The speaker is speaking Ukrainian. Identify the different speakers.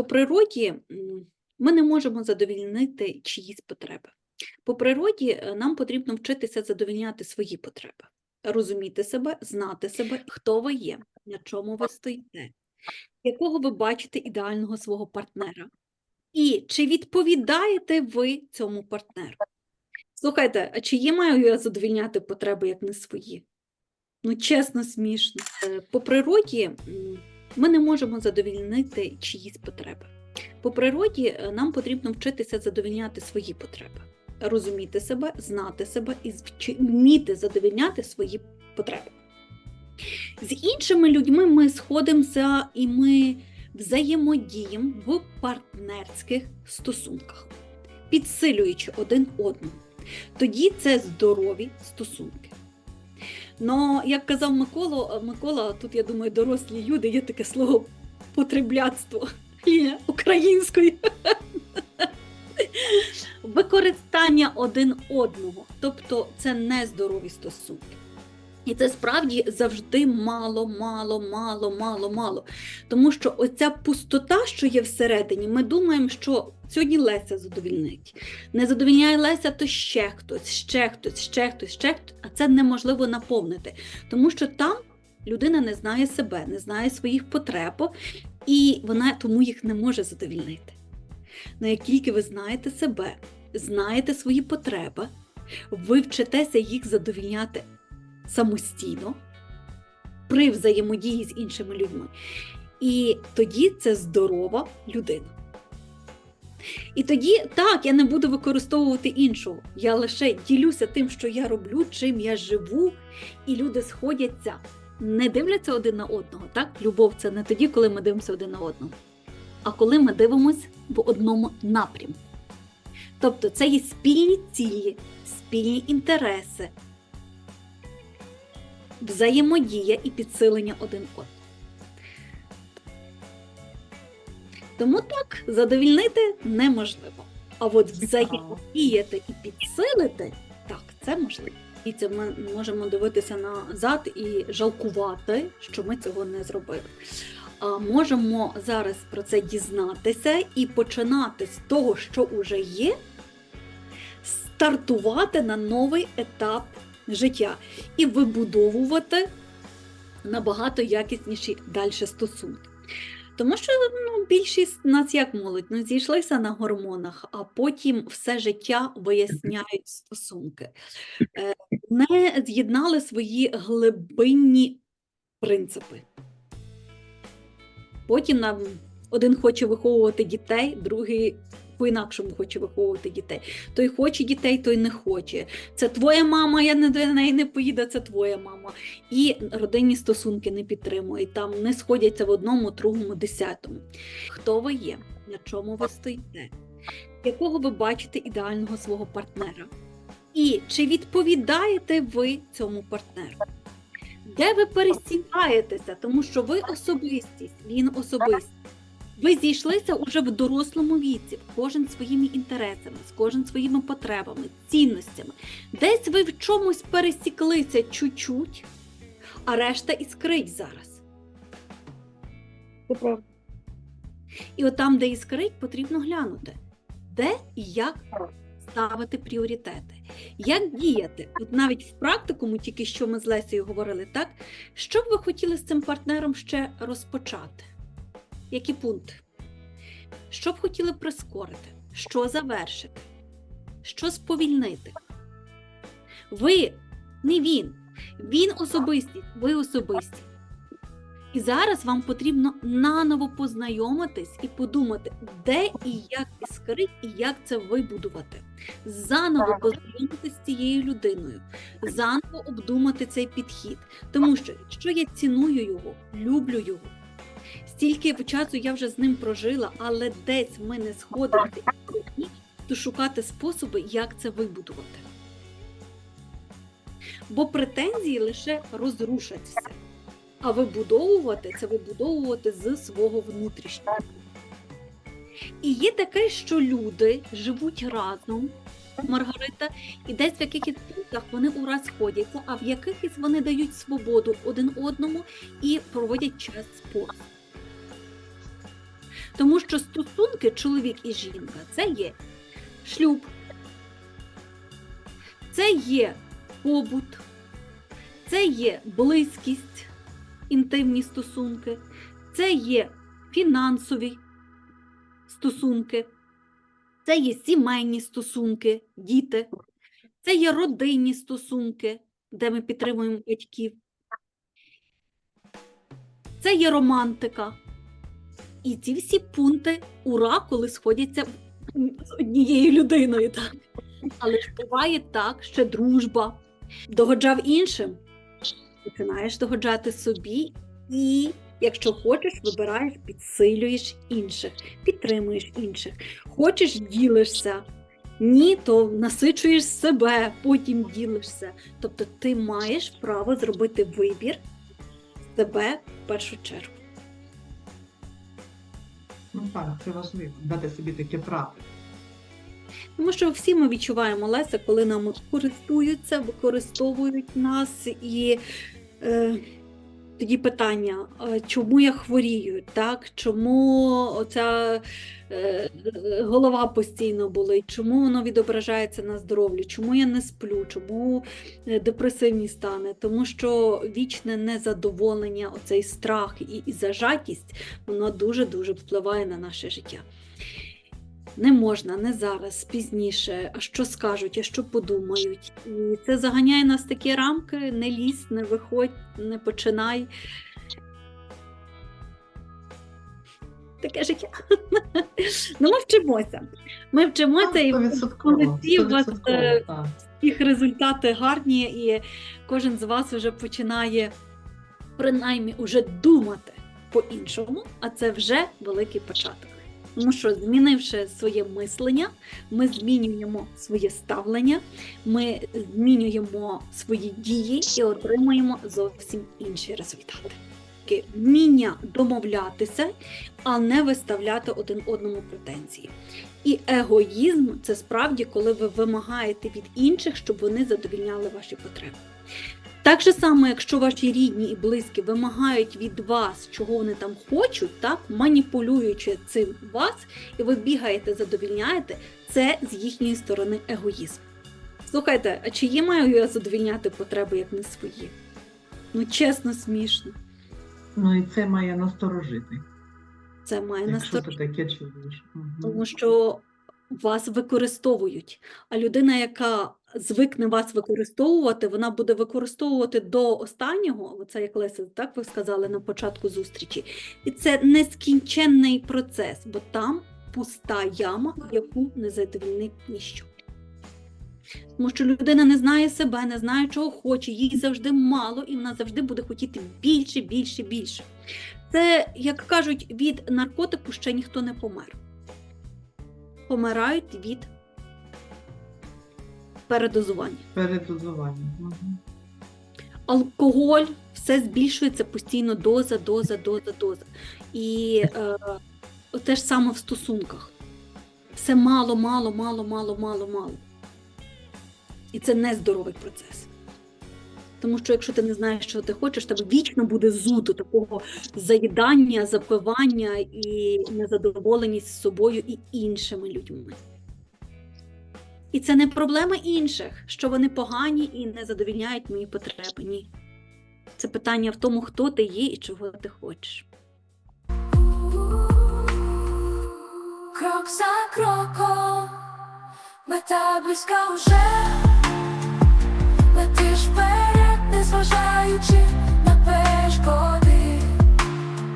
Speaker 1: По природі ми не можемо задовільнити чиїсь потреби. По природі е, нам потрібно вчитися задовільняти свої потреби, розуміти себе, знати себе, хто ви є, на чому ви стоїте, якого ви бачите ідеального свого партнера, і чи відповідаєте ви цьому партнеру. Слухайте, а чиї маю я задовільняти потреби, як не свої? Ну, чесно, смішно. Е, По природі ми не можемо задовільнити чиїсь потреби. По природі е, нам потрібно вчитися задовільняти свої потреби, розуміти себе, знати себе і вміти задовільняти свої потреби. З іншими людьми ми сходимося і ми взаємодіємо в партнерських стосунках, підсилюючи один одного. Тоді це здорові стосунки. Но, як казав Микола, Микола, тут, я думаю, дорослі люди, є таке слово потреблятство українською. Використання один одного, тобто це нездорові стосунки. І це справді завжди мало, мало, мало, мало, мало. Тому що оця пустота, що є всередині, ми думаємо, що сьогодні Леся задовільнить. Не задовільняє Леся, то ще хтось, ще хтось, ще хтось, ще хтось, а це неможливо наповнити. Тому що там людина не знає себе, не знає своїх потреб, і вона тому їх не може задовільнити. Ну як тільки ви знаєте себе, знаєте свої потреби, ви вчитеся їх задовільняти самостійно при взаємодії з іншими людьми. І тоді це здорова людина. І тоді так, я не буду використовувати іншого. Я лише ділюся тим, що я роблю, чим я живу, і люди сходяться, не дивляться один на одного. Так? Любов це не тоді, коли ми дивимося один на одного, а коли ми дивимося в одному напрямку. Тобто це є спільні цілі, спільні інтереси, взаємодія і підсилення один одного. Тому так, задовільнити неможливо. А от взаємодіяти і підсилити так, це можливо. І це ми можемо дивитися назад і жалкувати, що ми цього не зробили. А можемо зараз про це дізнатися і починати з того, що вже є, стартувати на новий етап життя і вибудовувати набагато якісніші далі стосунки. Тому що ну, більшість нас як молодь, ну, зійшлися на гормонах, а потім все життя виясняють стосунки, Е, не з'єднали свої глибинні принципи. Потім нам один хоче виховувати дітей, другий по-інакшому хоче виховувати дітей. Той хоче дітей, той не хоче. Це твоя мама, я не до неї не поїду, це твоя мама. І родинні стосунки не підтримують, там не сходяться в одному, другому, десятому. Хто ви є? На чому ви стоїте? Якого ви бачите ідеального свого партнера? І чи відповідаєте ви цьому партнеру? Де ви пересікаєтеся, тому що ви особистість, він особистість. Ви зійшлися уже в дорослому віці, кожен своїми інтересами, з кожен своїми потребами, цінностями. Десь ви в чомусь пересіклися чуть-чуть, а решта іскрить зараз.
Speaker 2: Це правда.
Speaker 1: І от там, де іскрить, потрібно глянути, де і як ставити пріоритети, як діяти. От навіть в практикуму, тільки що ми з Лесею говорили, так що б ви хотіли з цим партнером ще розпочати? Які пункти? Що б хотіли прискорити? Що завершити? Що сповільнити? Ви не він. Він особистість, ви особисті. І зараз вам потрібно наново познайомитись і подумати, де і як іскрить, і як це вибудувати. Заново познайомитись з цією людиною, заново обдумати цей підхід. Тому що якщо я ціную його, люблю його, стільки часу я вже з ним прожила, але десь ми не сходимося, то шукати способи, як це вибудувати. Бо претензії лише розрушать все. А вибудовувати це вибудовувати з свого внутрішнього. І є таке, що люди живуть разом, Маргарита, і десь в якихось пунктах вони ураз сходяться, а в якихось вони дають свободу один одному і проводять час спорт. Тому що стосунки чоловік і жінка це є шлюб, це є побут, це є близькість, інтимні стосунки, це є фінансові стосунки, це є сімейні стосунки, діти, це є родинні стосунки, де ми підтримуємо батьків. Це є романтика. І ці всі пункти ура, коли сходяться з однією людиною. Так? Але ж буває так, ще дружба. Догоджав іншим, починаєш догоджати собі, і якщо хочеш, вибираєш, підсилюєш інших, підтримуєш інших. Хочеш, ділишся. Ні, то насичуєш себе, потім ділишся. Тобто ти маєш право зробити вибір себе в першу чергу.
Speaker 3: Ну так, це важливо, дати собі таке право.
Speaker 1: Тому що всі ми відчуваємо Леся, коли нам користуються, використовують нас і е, тоді питання, чому я хворію, так? чому оця е, голова постійно болить, чому воно відображається на здоров'ю, чому я не сплю, чому е, депресивні стани, тому що вічне незадоволення, оцей страх і, і зажатість, воно дуже-дуже впливає на наше життя. Не можна, не зараз, пізніше, а що скажуть, а що подумають. І це заганяє нас в такі рамки, не лізь, не виходь, не починай. Таке життя. Ну, ми вчимося. Ми вчимося і молодці, у вас, е, їх результати гарні, і кожен з вас вже починає принаймні уже думати по-іншому, а це вже великий початок. Тому що, змінивши своє мислення, ми змінюємо своє ставлення, ми змінюємо свої дії і отримуємо зовсім інші результати. Вміння домовлятися, а не виставляти один одному претензії. І егоїзм це справді, коли ви вимагаєте від інших, щоб вони задовільняли ваші потреби. Так же само, якщо ваші рідні і близькі вимагають від вас, чого вони там хочуть, так маніпулюючи цим вас, і ви бігаєте, задовільняєте, це з їхньої сторони егоїзм. Слухайте, а чиї маю я задовільняти потреби, як не свої? Ну, чесно, смішно.
Speaker 3: Ну і це має насторожити,
Speaker 1: Це має
Speaker 3: якщо ти
Speaker 1: насторожити.
Speaker 3: таке чуєш. Мгм.
Speaker 1: Тому що вас використовують. А людина, яка звикне вас використовувати, вона буде використовувати до останнього, оце як Леся, так ви сказали на початку зустрічі. І це нескінченний процес, бо там пуста яма, яку не задовільнить ніщо. Тому що людина не знає себе, не знає, чого хоче, їй завжди мало, і вона завжди буде хотіти більше, більше, більше. Це, як кажуть, від наркотику ще ніхто не помер помирають від передозування.
Speaker 3: Передозування. Мгм.
Speaker 1: Алкоголь все збільшується постійно доза, доза, доза, доза. І е, те ж саме в стосунках. Все мало, мало, мало, мало, мало, мало. І це нездоровий процес. Тому що якщо ти не знаєш, що ти хочеш, тебе вічно буде зуду такого заїдання, запивання і незадоволеність з собою і іншими людьми. І це не проблема інших, що вони погані і не задовільняють мої потреби. Ні. Це питання в тому, хто ти є і чого ти хочеш.
Speaker 4: Крок за кроком, мета близька уже, летиш вперед, незважаючи на перешкоди.